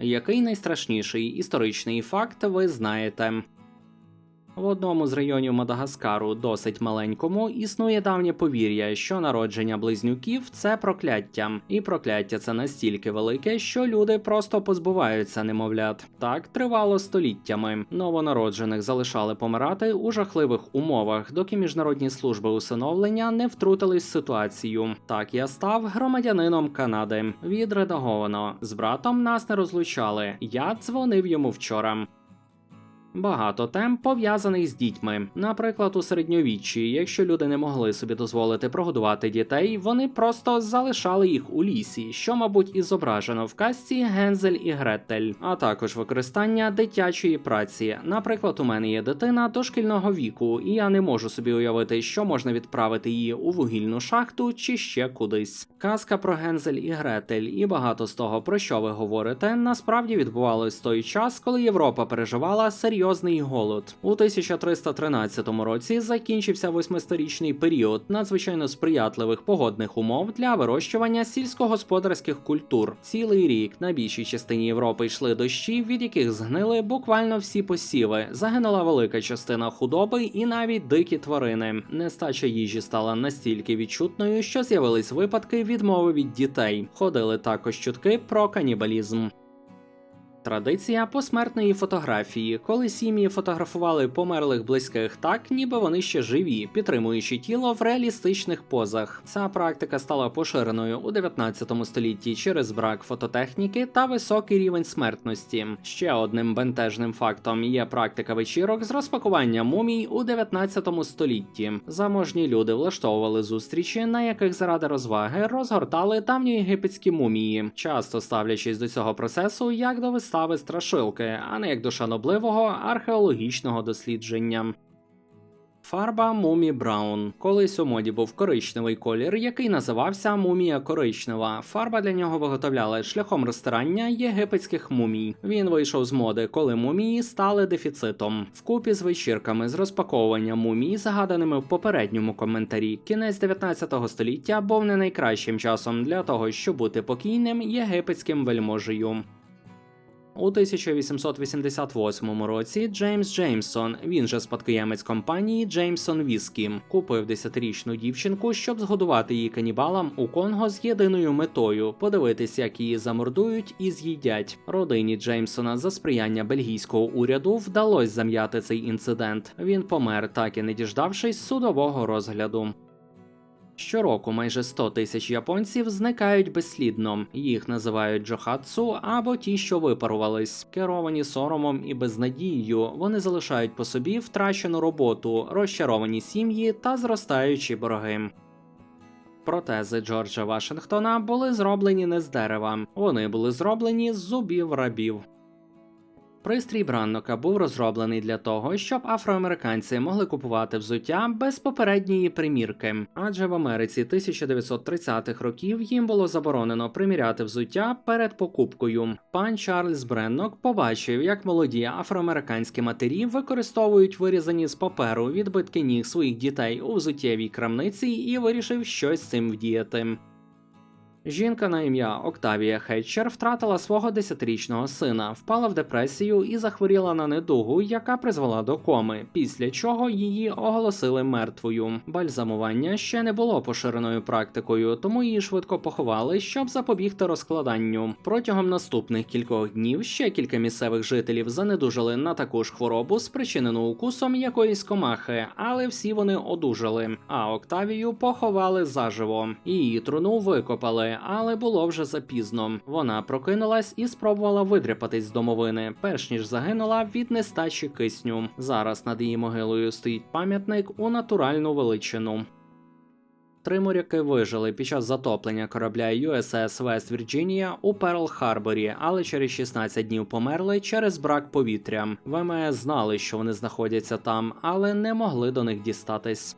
Який найстрашніший історичний факт ви знаєте? В одному з районів Мадагаскару, досить маленькому, існує давнє повір'я, що народження близнюків це прокляття, і прокляття це настільки велике, що люди просто позбуваються немовлят. Так тривало століттями. Новонароджених залишали помирати у жахливих умовах, доки міжнародні служби усиновлення не втрутились в ситуацію. Так я став громадянином Канади. Відредаговано з братом нас не розлучали. Я дзвонив йому вчора. Багато тем пов'язаних з дітьми. Наприклад, у середньовіччі, якщо люди не могли собі дозволити прогодувати дітей, вони просто залишали їх у лісі, що, мабуть, і зображено в казці Гензель і Гретель, а також використання дитячої праці. Наприклад, у мене є дитина дошкільного віку, і я не можу собі уявити, що можна відправити її у вугільну шахту чи ще кудись. Казка про Гензель і Гретель, і багато з того, про що ви говорите, насправді відбувалось в той час, коли Європа переживала серйозний голод. У 1313 році закінчився восьмисторічний період надзвичайно сприятливих погодних умов для вирощування сільськогосподарських культур. Цілий рік на більшій частині Європи йшли дощі, від яких згнили буквально всі посіви. Загинула велика частина худоби і навіть дикі тварини. Нестача їжі стала настільки відчутною, що з'явились випадки відмови від дітей. Ходили також чутки про канібалізм. Традиція посмертної фотографії, коли сім'ї фотографували померлих близьких так, ніби вони ще живі, підтримуючи тіло в реалістичних позах. Ця практика стала поширеною у 19 столітті через брак фототехніки та високий рівень смертності. Ще одним бентежним фактом є практика вечірок з розпакування мумій у 19 столітті. Заможні люди влаштовували зустрічі, на яких заради розваги розгортали давньоєгипетські мумії, часто ставлячись до цього процесу як до вистави страшилки, а не як до шанобливого археологічного дослідження. Фарба Мумі Браун. Колись у моді був коричневий колір, який називався мумія коричнева. Фарба для нього виготовляли шляхом розтирання єгипетських мумій. Він вийшов з моди, коли мумії стали дефіцитом. Вкупі з вечірками з розпаковування мумій, згаданими в попередньому коментарі. Кінець 19 століття був не найкращим часом для того, щоб бути покійним єгипетським вельможею. У 1888 році Джеймс Джеймсон, він же спадкоємець компанії Джеймсон Віскі, купив 10-річну дівчинку, щоб згодувати її канібалам у Конго з єдиною метою подивитись, як її замордують і з'їдять. Родині Джеймсона за сприяння бельгійського уряду вдалося зам'яти цей інцидент. Він помер, так і не діждавшись судового розгляду. Щороку майже 100 тисяч японців зникають безслідно. Їх називають джохатсу або ті, що випарувались. Керовані соромом і безнадією, вони залишають по собі втрачену роботу, розчаровані сім'ї та зростаючі борги. Протези Джорджа Вашингтона були зроблені не з дерева, вони були зроблені з зубів рабів. Пристрій Браннока був розроблений для того, щоб афроамериканці могли купувати взуття без попередньої примірки, адже в Америці 1930-х років їм було заборонено приміряти взуття перед покупкою. Пан Чарльз Бреннок побачив, як молоді афроамериканські матері використовують вирізані з паперу відбитки ніг своїх дітей у взуттєвій крамниці і вирішив щось з цим вдіяти. Жінка на ім'я Октавія Хетчер втратила свого 10-річного сина, впала в депресію і захворіла на недугу, яка призвела до коми, після чого її оголосили мертвою. Бальзамування ще не було поширеною практикою, тому її швидко поховали, щоб запобігти розкладанню. Протягом наступних кількох днів ще кілька місцевих жителів занедужали на таку ж хворобу, спричинену укусом якоїсь комахи, але всі вони одужали. А Октавію поховали заживо. Її труну викопали але було вже запізно. Вона прокинулась і спробувала видряпатись з домовини, перш ніж загинула від нестачі кисню. Зараз над її могилою стоїть пам'ятник у натуральну величину. Три моряки вижили під час затоплення корабля USS West Virginia у Перл-Харборі, але через 16 днів померли через брак повітря. ВМС знали, що вони знаходяться там, але не могли до них дістатись.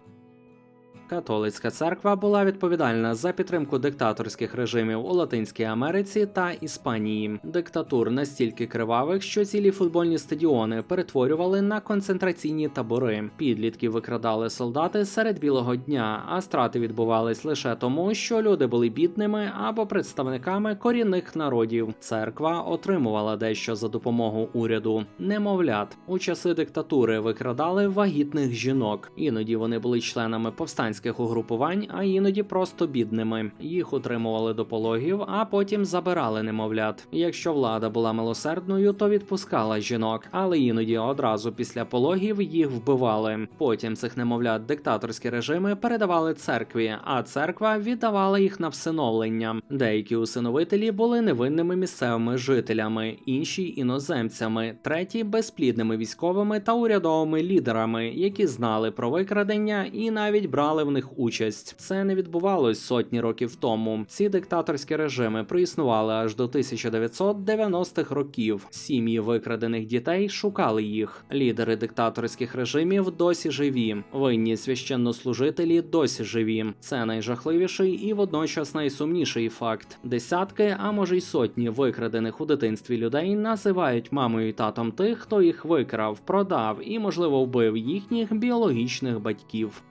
Католицька церква була відповідальна за підтримку диктаторських режимів у Латинській Америці та Іспанії. Диктатур настільки кривавих, що цілі футбольні стадіони перетворювали на концентраційні табори. Підлітків викрадали солдати серед білого дня, а страти відбувались лише тому, що люди були бідними або представниками корінних народів. Церква отримувала дещо за допомогу уряду. Немовлят у часи диктатури викрадали вагітних жінок. Іноді вони були членами повстанських угрупувань, а іноді просто бідними. Їх утримували до пологів, а потім забирали немовлят. Якщо влада була милосердною, то відпускала жінок, але іноді одразу після пологів їх вбивали. Потім цих немовлят диктаторські режими передавали церкві, а церква віддавала їх на всиновлення. Деякі усиновителі були невинними місцевими жителями, інші іноземцями, треті безплідними військовими та урядовими лідерами, які знали про викрадення і навіть брали в них участь. Це не відбувалось сотні років тому. Ці диктаторські режими проіснували аж до 1990-х років. Сім'ї викрадених дітей шукали їх. Лідери диктаторських режимів досі живі. Винні священнослужителі досі живі. Це найжахливіший і водночас найсумніший факт. Десятки, а може й сотні викрадених у дитинстві людей називають мамою і татом тих, хто їх викрав, продав і, можливо, вбив їхніх біологічних батьків.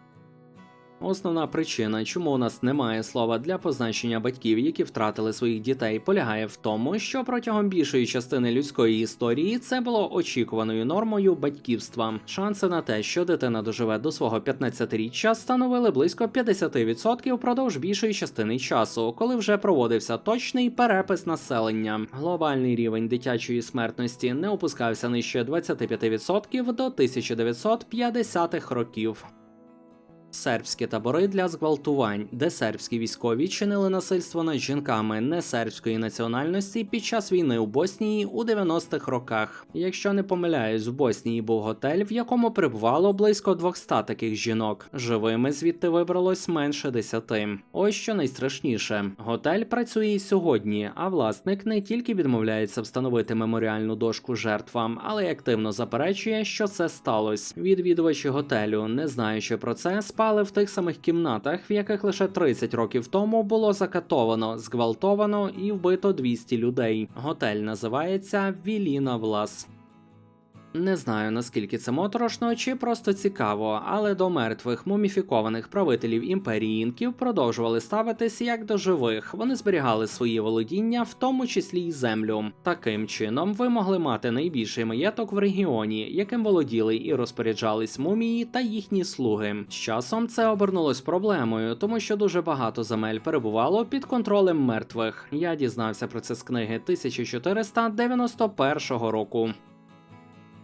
Основна причина, чому у нас немає слова для позначення батьків, які втратили своїх дітей, полягає в тому, що протягом більшої частини людської історії це було очікуваною нормою батьківства. Шанси на те, що дитина доживе до свого 15-річчя, становили близько 50% впродовж більшої частини часу, коли вже проводився точний перепис населення. Глобальний рівень дитячої смертності не опускався нижче 25% до 1950-х років. Сербські табори для зґвалтувань, де сербські військові чинили насильство над жінками несербської національності під час війни у Боснії у 90-х роках. Якщо не помиляюсь, в Боснії був готель, в якому перебувало близько 200 таких жінок. Живими звідти вибралось менше 10. Ось що найстрашніше: готель працює і сьогодні, а власник не тільки відмовляється встановити меморіальну дошку жертвам, але й активно заперечує, що це сталося. Відвідувачі готелю, не знаючи про це, спали в тих самих кімнатах, в яких лише 30 років тому було закатовано, зґвалтовано і вбито 200 людей. Готель називається Віліна Влас. Не знаю наскільки це моторошно чи просто цікаво, але до мертвих муміфікованих правителів імперії інків продовжували ставитись як до живих. Вони зберігали свої володіння, в тому числі й землю. Таким чином, ви могли мати найбільший маєток в регіоні, яким володіли і розпоряджались мумії та їхні слуги. З часом це обернулось проблемою, тому що дуже багато земель перебувало під контролем мертвих. Я дізнався про це з книги 1491 року.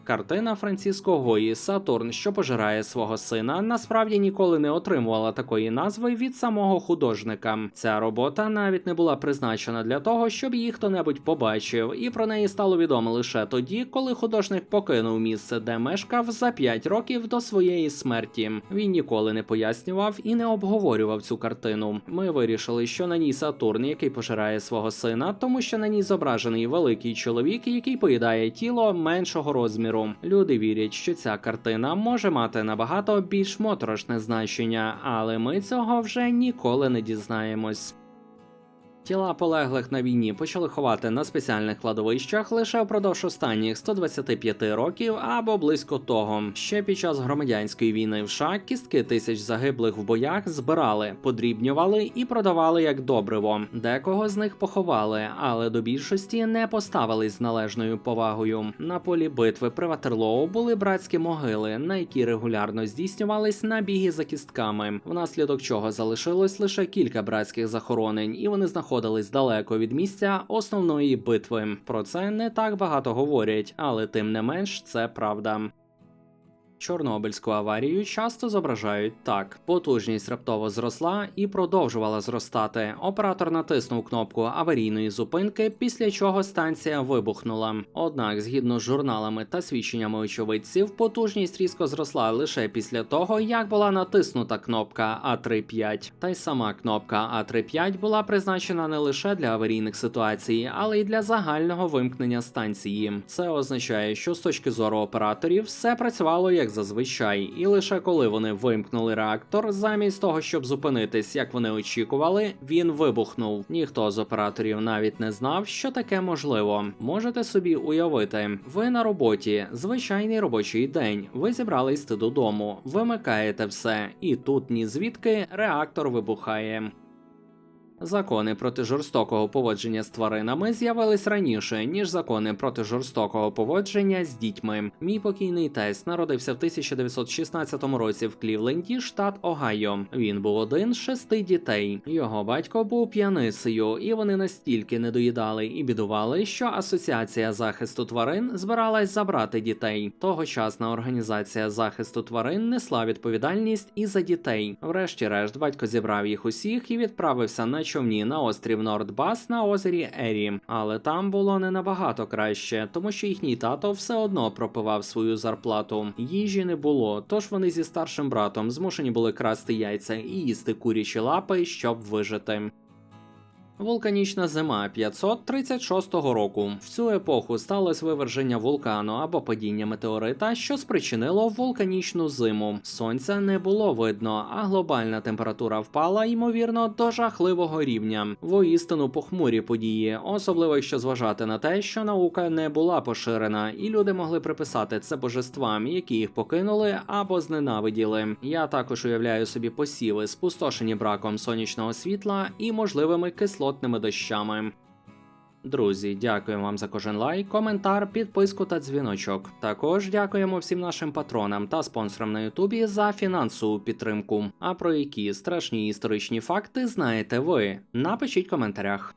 Картина Франциско Гої Сатурн, що пожирає свого сина, насправді ніколи не отримувала такої назви від самого художника. Ця робота навіть не була призначена для того, щоб її хто-небудь побачив, і про неї стало відомо лише тоді, коли художник покинув місце, де мешкав за 5 років до своєї смерті. Він ніколи не пояснював і не обговорював цю картину. Ми вирішили, що на ній Сатурн, який пожирає свого сина, тому що на ній зображений великий чоловік, який поїдає тіло меншого розміру. Люди вірять, що ця картина може мати набагато більш моторошне значення, але ми цього вже ніколи не дізнаємось. Тіла полеглих на війні почали ховати на спеціальних кладовищах лише впродовж останніх 125 років або близько того. Ще під час громадянської війни в США кістки тисяч загиблих в боях збирали, подрібнювали і продавали як добриво. Декого з них поховали, але до більшості не поставились з належною повагою. На полі битви при Ватерлоу були братські могили, на які регулярно здійснювались набіги за кістками, внаслідок чого залишилось лише кілька братських захоронень, і вони знаходились далеко від місця основної битви. Про це не так багато говорять, але тим не менш це правда. Чорнобильську аварію часто зображають так: потужність раптово зросла і продовжувала зростати. Оператор натиснув кнопку аварійної зупинки, після чого станція вибухнула. Однак, згідно з журналами та свідченнями очевидців, потужність різко зросла лише після того, як була натиснута кнопка А35. Та й сама кнопка А35 була призначена не лише для аварійних ситуацій, але й для загального вимкнення станції. Це означає, що з точки зору операторів все працювало як зазвичай, і лише коли вони вимкнули реактор, замість того, щоб зупинитись, як вони очікували, він вибухнув. Ніхто з операторів навіть не знав, що таке можливо. Можете собі уявити, ви на роботі, звичайний робочий день. Ви зібрались додому, вимикаєте все, і тут ні звідки реактор вибухає. Закони проти жорстокого поводження з тваринами з'явились раніше, ніж закони проти жорстокого поводження з дітьми. Мій покійний тесть народився в 1916 році в Клівленді, штат Огайо. Він був один з шести дітей. Його батько був п'яницею, і вони настільки не доїдали і бідували, що Асоціація захисту тварин збиралась забрати дітей. Тогочасна організація захисту тварин несла відповідальність і за дітей. Врешті-решт, батько зібрав їх усіх і відправився на човні на острів Нордбас на озері Ері. Але там було не набагато краще, тому що їхній тато все одно пропивав свою зарплату. Їжі не було, тож вони зі старшим братом змушені були красти яйця і їсти курячі лапи, щоб вижити. Вулканічна зима 536 року. В цю епоху сталося виверження вулкану або падіння метеорита, що спричинило вулканічну зиму. Сонця не було видно, а глобальна температура впала, ймовірно, до жахливого рівня. Воістину похмурі події, особливо якщо зважати на те, що наука не була поширена, і люди могли приписати це божествам, які їх покинули або зненавиділи. Я також уявляю собі посіви, спустошені браком сонячного світла і можливими кислотними дощами. Друзі, дякуємо вам за кожен лайк, коментар, підписку та дзвіночок. Також дякуємо всім нашим патронам та спонсорам на Ютубі за фінансову підтримку. А про які страшні історичні факти знаєте ви? Напишіть в коментарях.